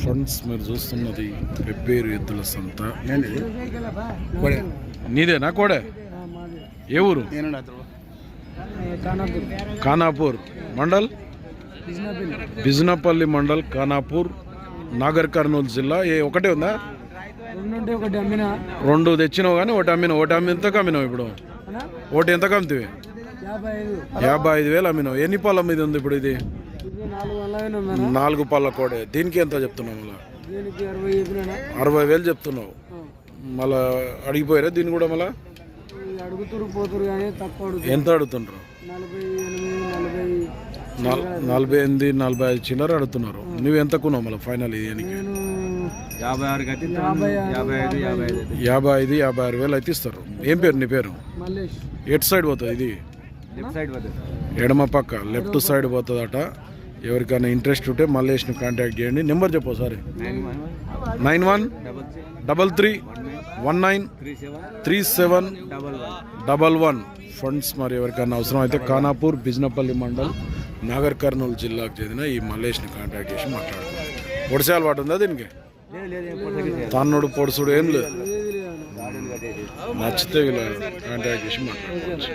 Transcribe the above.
Friends మీరు చూస్తున్నది పెబ్బేరు ఎద్దుల సంత. నీదేనా కోడే? ఏ ఊరు? ఖానాపూర్. మండల్? బిజినపల్లి మండల్ ఖానాపూర్. నాగర్ కర్నూలు జిల్లా. ఏ ఒకటే ఉందా? రెండు తెచ్చినావు కానీ ఒకటి అమ్మినావు. ఒకటి అమ్మి ఎంతకు అమ్మినావు ఇప్పుడు? ఒకటి ఎంతకు అమ్మితివి యాభై ఐదు. వేలు అమ్మినావు. ఎన్ని పళ్ళ మీద ఉంది ఇప్పుడు ఇది? నాలుగు పళ్ళ కోడే. దీనికి ఎంత చెప్తున్నావు అరవై వేలు చెప్తున్నావు. మళ్ళా అడిగిపోయారా దీన్ని కూడా మళ్ళా? అడుగుతురు పోతురు కానీ తక్కువ అడుగుతారు. ఎంత అడుగుతుండ్రు? నలభై ఎనిమిది నలభై నల్- నలభై ఎనిమిది నలభై ఐదు చిల్లర అడుగుతున్నారు. నువ్వు ఎంత కొన్నావు మళ్ళీ ఫైనల్ ఇది యాభై ఐదు యాభై ఆరు వేలు అయితే ఇస్తారు. ఏం పేరు నీ పేరు? మల్లేష్. ఎటు సైడ్ పోతుంది ఇది? లెఫ్ట్ సైడ్ పోతుంది సార్ ఎడమ పక్క లెఫ్ట్ సైడ్ పోతుందట. ఎవరికైనా ఇంట్రెస్ట్ ఉంటే మల్లేష్ను కాంటాక్ట్ చేయండి. నెంబర్ చెప్పు ఒకసారి nine one double three one nine three seven double one. Double one funds మరి ఎవరికైనా అవసరం అయితే ఖానాపూర్ బిజ్నపల్లి మండల్ నాగర్ కర్నూలు జిల్లాకు చెందిన ఈ మల్లేష్ని కాంటాక్ట్ చేసి మాట్లాడుతున్నాం పొడిసే అలవాటు ఉందా దీనికి? ఏం తన్నుడు పొడుసుడు ఏం లేదు. నచ్చితే ఇలా కాంటాక్ట్ చేసి మాట్లాడుకోవచ్చు.